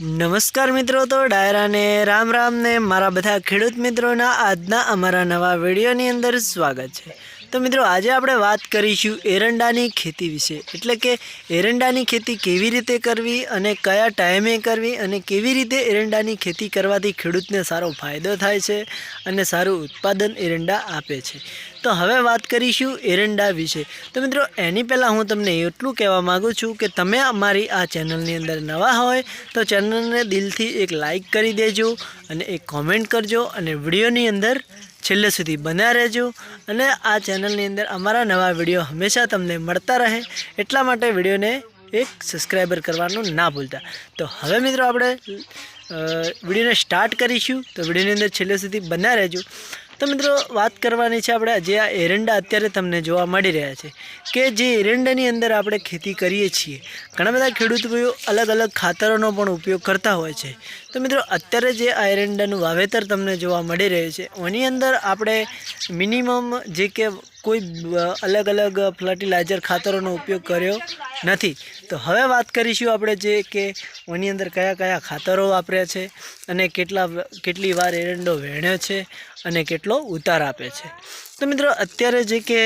નમસ્કાર મિત્રો, તો ડાયરાને રામ રામને મારા બધા ખેડૂત મિત્રોના આજના અમારા નવા વિડીયોની અંદર સ્વાગત છે. તો મિત્રો, આજે આપણે વાત કરીશું એરંડાની ખેતી વિશે. એટલે કે એરંડાની ખેતી કેવી રીતે કરવી અને કયા ટાઈમે કરવી અને કેવી રીતે એરંડાની ખેતી કરવાથી ખેડૂતને સારો ફાયદો થાય છે અને સારું ઉત્પાદન એરંડા આપે છે. તો હવે વાત કરીશું એરંડા વિશે. તો મિત્રો, એની પહેલાં હું તમને એટલું કહેવા માગું છું કે તમે અમારી આ ચેનલની અંદર નવા હોય, તો ચેનલને દિલથી એક લાઈક કરી દેજો અને એક કોમેન્ટ કરજો અને વિડીયોની અંદર છેલ્લે સુધી બન્યા રહેજો અને આ ચેનલની અંદર અમારા નવા વીડિયો હંમેશા તમને મળતા રહે એટલા માટે વિડીયોને એક સબસ્ક્રાઈબર કરવાનું ના ભૂલતા. તો હવે મિત્રો આપણે વિડીયોને સ્ટાર્ટ કરીશું. તો વિડીયોની અંદર છેલ્લે સુધી બન્યા રહેજો. તો મિત્રો, વાત કરવાની છે આપણે જે આ એરંડા અત્યારે તમને જોવા મળી રહ્યા છે કે જે એરંડાની અંદર આપણે ખેતી કરીએ છીએ. ઘણા બધા ખેડૂત ભાઈઓ અલગ અલગ ખાતરોનો પણ ઉપયોગ કરતા હોય છે. તો મિત્રો, અત્યારે જે આ એરંડાનું વાવેતર તમને જોવા મળી રહ્યું છે, એની અંદર આપણે મિનિમમ જે કે કોઈ અલગ અલગ ફર્ટિલાઇઝર ખાતરોનો ઉપયોગ કર્યો નથી. તો હવે વાત કરીશું આપણે જે કે એની અંદર કયા કયા ખાતરો વાપર્યા છે અને કેટલા, કેટલી વાર એરંડો વેણ્યો છે અને કેટલો ઉતાર આપે છે. તો મિત્રો, અત્યારે જે કે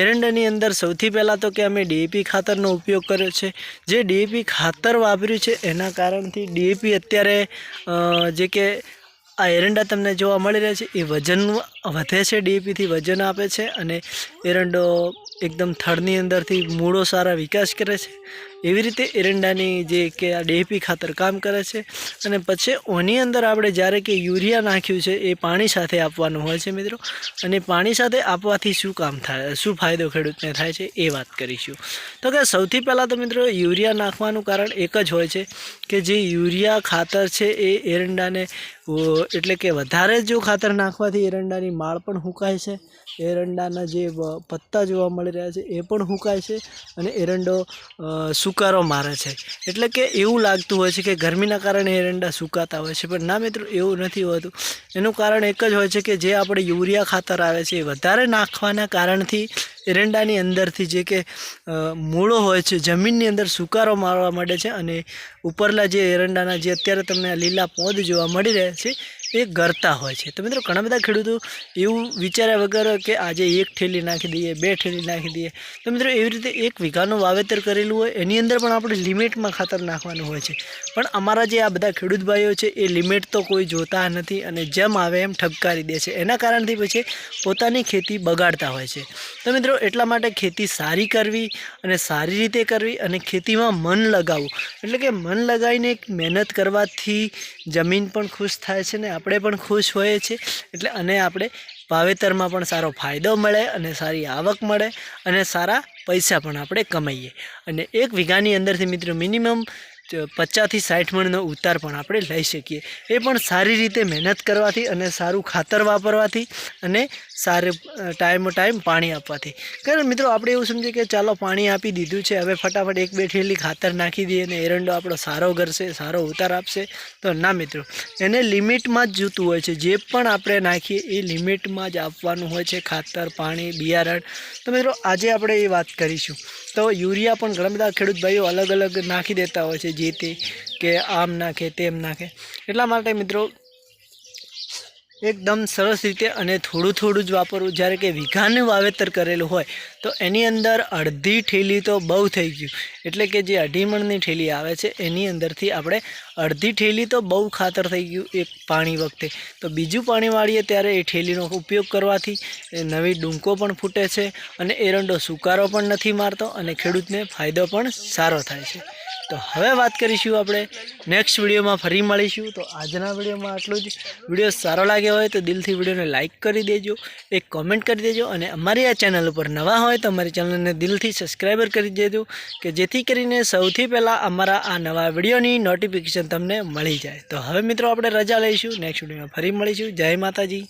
એરંડાની અંદર સૌથી પહેલાં તો કે અમે ડીએપી ખાતરનો ઉપયોગ કર્યો છે. જે ડીએપી ખાતર વાપર્યું છે, એના કારણથી ડીએપી અત્યારે જે કે આ એરંડા તમને જોવા મળી રહ્યા છે. એ વજન વધે છે ડીએપીથી વજન આપે છે અને એરંડો એકદમ થડની અંદરથી મૂળો સારા વિકાસ કરે છે. એવી રીતે એરંડાની જે કે આ ડીએપી ખાતર કામ કરે છે અને પછી ઓની અંદર આપણે જ્યારે કે યુરિયા નાખ્યું છે એ પાણી સાથે આપવાનું હોય છે મિત્રો. અને પાણી સાથે આપવાથી શું કામ થાય શું ફાયદો ખેડૂતને થાય છે એ વાત કરીશું. તો કે સૌથી પહેલાં તો મિત્રો યુરિયા નાખવાનું કારણ એક જ હોય છે કે જે યુરિયા ખાતર છે એ એરંડાને એટલે કે વધારે જો ખાતર નાખવાથી એરંડાની માળ પણ હુકાય છે. એરંડાના જે પત્તા જોવા મળી રહ્યા છે એ પણ હુકાય છે અને એરંડો અ, સુકારો મારે છે. એટલે કે એવું લાગતું હોય છે કે ગરમીના કારણે એરંડા સુકાતા હોય છે. પણ ના મિત્રો, એવું નથી હોતું. એનું કારણ એક જ હોય છે કે જે આપણે યુરિયા ખાતર આવે છે એ વધારે નાખવાના કારણથી એરંડાની અંદરથી જે કે મૂળો હોય છે, જમીનની અંદર સુકારો મારવા માંડે છે અને ઉપરલા જે એરંડાના જે અત્યારે તમને લીલા પોદ જોવા મળી રહ્યા છે એ ગરતા હોય છે. તો મિત્રો ઘણા બધા ખેડૂતો એવું વિચાર્યા વગર કે આજે એક ઠેલી નાખી દઈએ, બે ઠેલી નાખી દઈએ. તો મિત્રો એવી રીતે એક વીઘાનું વાવેતર કરેલું હોય, એની અંદર પણ આપણે લિમિટમાં ખાતર નાખવાનું હોય છે. પણ અમારા જે આ બધા ખેડૂત ભાઈઓ છે, એ લિમિટ તો કોઈ જોતા નથી અને જેમ આવે એમ ઠપકારી દે છે. એના કારણથી પછી પોતાની ખેતી બગાડતા હોય છે. તો મિત્રો એટલા માટે ખેતી સારી કરવી અને સારી રીતે કરવી અને ખેતીમાં મન લગાવવું. એટલે કે મન લગાવીને એક મહેનત કરવાથી જમીન પણ ખુશ થાય છે ને આપણે પણ ખુશ હોઈએ છીએ. એટલે અને આપણે વાવેતરમાં પણ સારો ફાયદો મળે અને સારી આવક મળે અને સારા પૈસા પણ આપણે કમાઈએ. અને એક વીઘાની અંદરથી મિત્રો મિનિમમ પચાસથી સાઠ મણનો ઉતાર પણ આપણે લઈ શકીએ. એ પણ સારી રીતે મહેનત કરવાથી અને સારું ખાતર વાપરવાથી અને સારું ટાઈમ ટાઈમ પાણી આપવાથી. કારણ મિત્રો, આપણે એવું સમજીએ કે ચાલો પાણી આપી દીધું છે, હવે ફટાફટ એક બે ઠેલી ખાતર નાખી દઈએ અને એરંડો આપણો સારો કરશે સારો ઉતાર આપશે. તો ના મિત્રો, એને લિમિટમાં જ જોતું હોય છે. જે પણ આપણે નાખીએ, એ લિમિટમાં જ આપવાનું હોય છે ખાતર, પાણી, બિયારણ. તો મિત્રો, આજે આપણે એ વાત કરીશું. તો યુરિયા પણ ઘણા બધા ખેડૂત ભાઈઓ અલગ અલગ નાખી દેતા હોય છે, જે તે કે આમ નાખે, તેમ નાખે. એટલા માટે મિત્રો એકદમ સરસ રીતે અને થોડું થોડું જ વાપરવું. જ્યારે કે વીઘાનું વાવેતર કરેલું હોય, તો એની અંદર અડધી ઠેલી તો બહુ થઈ ગયું. એટલે કે જે અઢી મણની ઠેલી આવે છે, એની અંદરથી આપણે અડધી ઠેલી તો બહુ ખાતર થઈ ગયું એક પાણી વખતે. તો બીજું પાણી વાળીએ ત્યારે એ ઠેલીનો ઉપયોગ કરવાથી નવી ડૂંકો પણ ફૂટે છે અને એરંડો સુકારો પણ નથી મારતો અને ખેડૂતને ફાયદો પણ સારો થાય છે. તો હવે વાત કરીશું આપણે નેક્સ્ટ વિડીયોમાં ફરી મળીશું. તો આજના વિડીયોમાં આટલું જ. વીડિયો સારો લાગ્યો હોય તો દિલથી વિડીયોને લાઇક કરી દેજો, એક કોમેન્ટ કરી દેજો અને અમારી આ ચેનલ ઉપર નવા હોય તો અમારી ચેનલને દિલથી સબસ્ક્રાઈબર કરી દેજો, કે જેથી કરીને સૌથી પહેલાં અમારા આ નવા વિડીયોની નોટિફિકેશન તમને મળી જાય. તો હવે મિત્રો આપણે રજા લઈશું. નેક્સ્ટ વિડીયોમાં ફરી મળીશું. જય માતાજી.